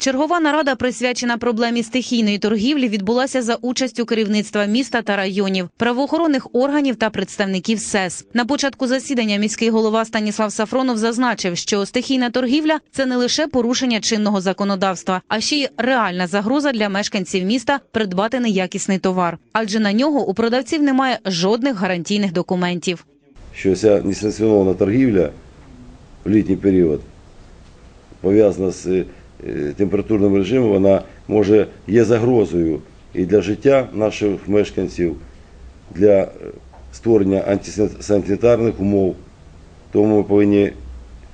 Чергова нарада, присвячена проблемі стихійної торгівлі, відбулася за участю керівництва міста та районів, правоохоронних органів та представників СЕС. На початку засідання міський голова Станіслав Сафронов зазначив, що стихійна торгівля це не лише порушення чинного законодавства, а ще й реальна загроза для мешканців міста придбати неякісний товар, адже на нього у продавців немає жодних гарантійних документів. що ця несанкціонована торгівля в літній період пов'язана з температурним режимом, вона може є загрозою і для життя наших мешканців, для е, створення антисанітарних умов. Тому ми повинні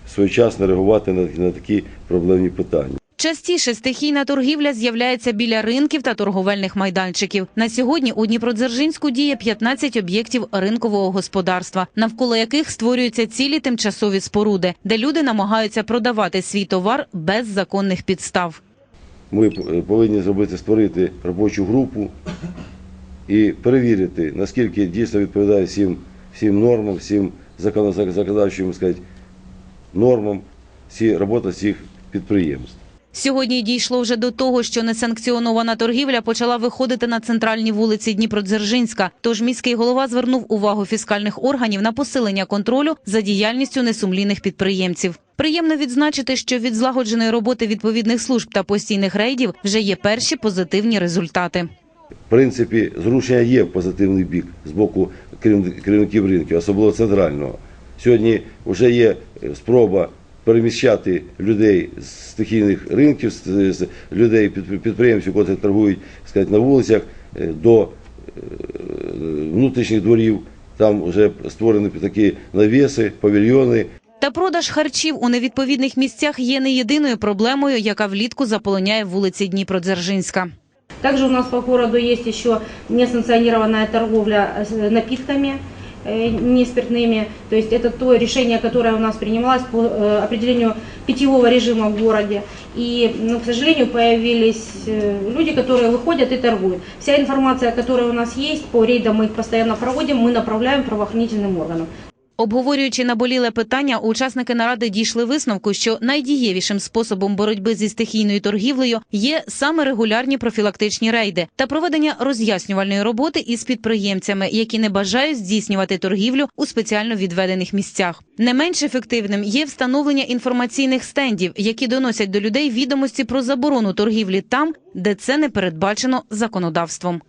своєчасно реагувати на такі проблемні питання. Частіше стихійна торгівля з'являється біля ринків та торговельних майданчиків. На сьогодні у Дніпродзержинську діє 15 об'єктів ринкового господарства, навколо яких створюються цілі тимчасові споруди, де люди намагаються продавати свій товар без законних підстав. Ми повинні зробити створити робочу групу і перевірити, наскільки дійсно відповідає всім, всім нормам, всім законо- законодавчим сказати, нормам ці робота цих підприємств. Сьогодні дійшло вже до того, що несанкціонована торгівля почала виходити на центральні вулиці Дніпродзержинська. Тож міський голова звернув увагу фіскальних органів на посилення контролю за діяльністю несумлінних підприємців. Приємно відзначити, що від злагодженої роботи відповідних служб та постійних рейдів вже є перші позитивні результати. В принципі, зрушення є в позитивний бік з боку керів- керівників ринків, особливо центрального. Сьогодні вже є е, спроба переміщати людей з стихійних ринків, з- з людей, підпри- підприємців, які торгують сказати, на вулицях, е, до е, внутрішніх дворів. Там вже створені такі навіси, павільйони, Та продаж харчів у невідповідних місцях є не єдиною проблемою, яка влітку заполоняє вулиці Дніпродзержинська. Также у нас по городу есть еще несанкционированная торговля напитками не спиртными. То есть это то решение, которое у нас принималось по э, определению питьевого режима в городе. И, ну, к сожалению, появились э, люди, которые выходят и торгуют. Вся информация, которая у нас есть, по рейдам мы их постоянно проводим, мы направляем правоохранительным органам. Обговорюючи наболіле питання, учасники наради дійшли висновку, що найдієвішим способом боротьби зі стихійною торгівлею є саме регулярні профілактичні рейди та проведення роз'яснювальної роботи із підприємцями, які не бажають здійснювати торгівлю у спеціально відведених місцях. Не менш ефективним є встановлення інформаційних стендів, які доносять до людей відомості про заборону торгівлі там, де це не передбачено законодавством.